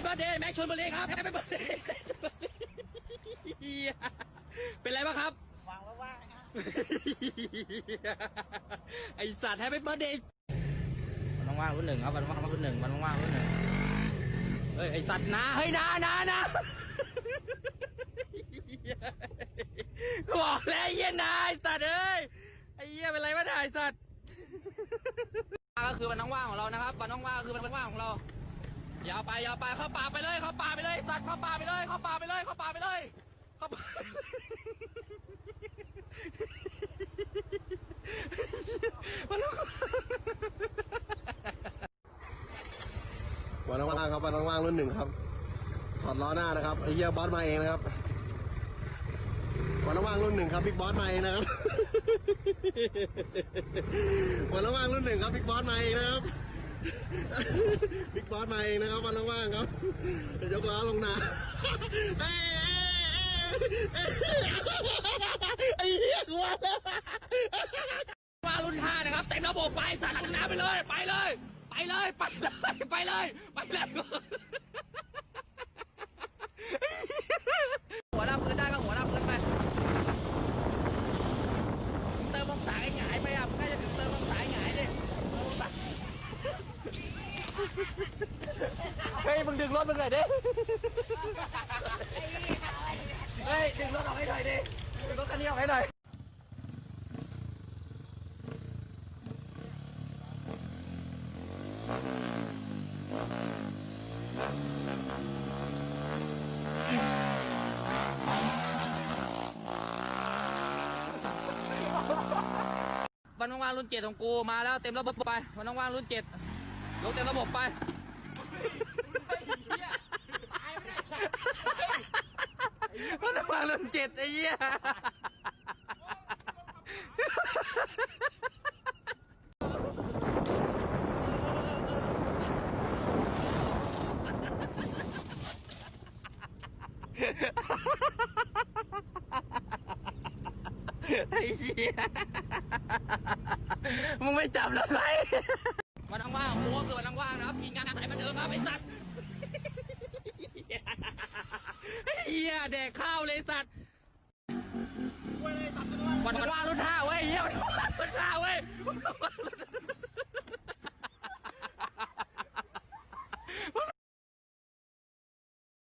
ปปี้เบิร์ดเดย์แม็กชนบุรีครับแฮปปี้เบิร์ดเดย์เป็นไรบ้างครับวางว่างๆนะไอสัตว์แฮปปี้เบิร์ดเดย์มันว่างๆรุ่นหนึ่งครับมันว่างๆรุ่นหนึ่งมันว่างๆรุ่นหนึ่งเฮ้ยไอสัตว์นาเฮ้ยนานานาบอกแล้วไอ้เหี้ยนาไอสัตว์เอ้ยไอ้เหี้ยเป็นไรวะนี่ยสัตว์ ก็คือมันว่างๆของเรานะครับมันว่างๆก็คือมันว่างๆของเรา ยาวไปยาวไปเข้าป่าไปเลยเข้าป่าไปเลยสัตว์เข้าป่าไปเลยเข้าป่าไปเลยเข้าป่าไปเลยเข้าป่ามันต้องวันว่างครับวันว่างรุ่นหนึ่งครับถอดล้อหน้านะครับไอ้เหี้ยบอสมาเองนะครับวันว่างรุ่นหนึ่งครับบิ๊กบอสมาเองนะครับวันว่างรุ่นหนึ่งครับบิ๊กบอสมาเองนะครับ บิ๊กบอสมาเองนะครับวันว่างๆครับยกล้อลงนาเอ้ยเอ้ยเอ้ยไอ้เหี้ยกูวแล้วมารุ่นห้านะครับเต็มระบบไปสาดหลังน้ำไปเลย ไปเลย ไปเลย ไปเลย ไปเลย ไปเลยหัวลากพื้นได้ก็หัวลากพื้นไปมึงเติมองศาให้หงายไปอะมึงน่าจะถึงเติมองศาให้หงายดิเติมองศาเฮ้ยมึง ดึงรถมึงหน่อยดิ เฮ้ย ดึงรถออกให้หน่อยดิ ดึงรถคันนี้ออกให้หน่อยวันว่างๆรุ่นเจ็ดของกูมาแล้วเต็มระบบไปวันว่างๆรุ่นเจ็ดลงเต็มระบบไป วันว่างๆรุ่นเจ็ดไอ้เหี้ย ไอ้เหี้ย มึงไม่จับแล้วไงวันว่างๆโอ้คือวันว่างๆนะครับกินงานสายบันเทิงครับไอ้สัตว์ เฮียแดกข้าวเลยสัตว์วันว่ารุ่นห้าเว้ยเฮียวันว่ารุ่นห้าเว้ย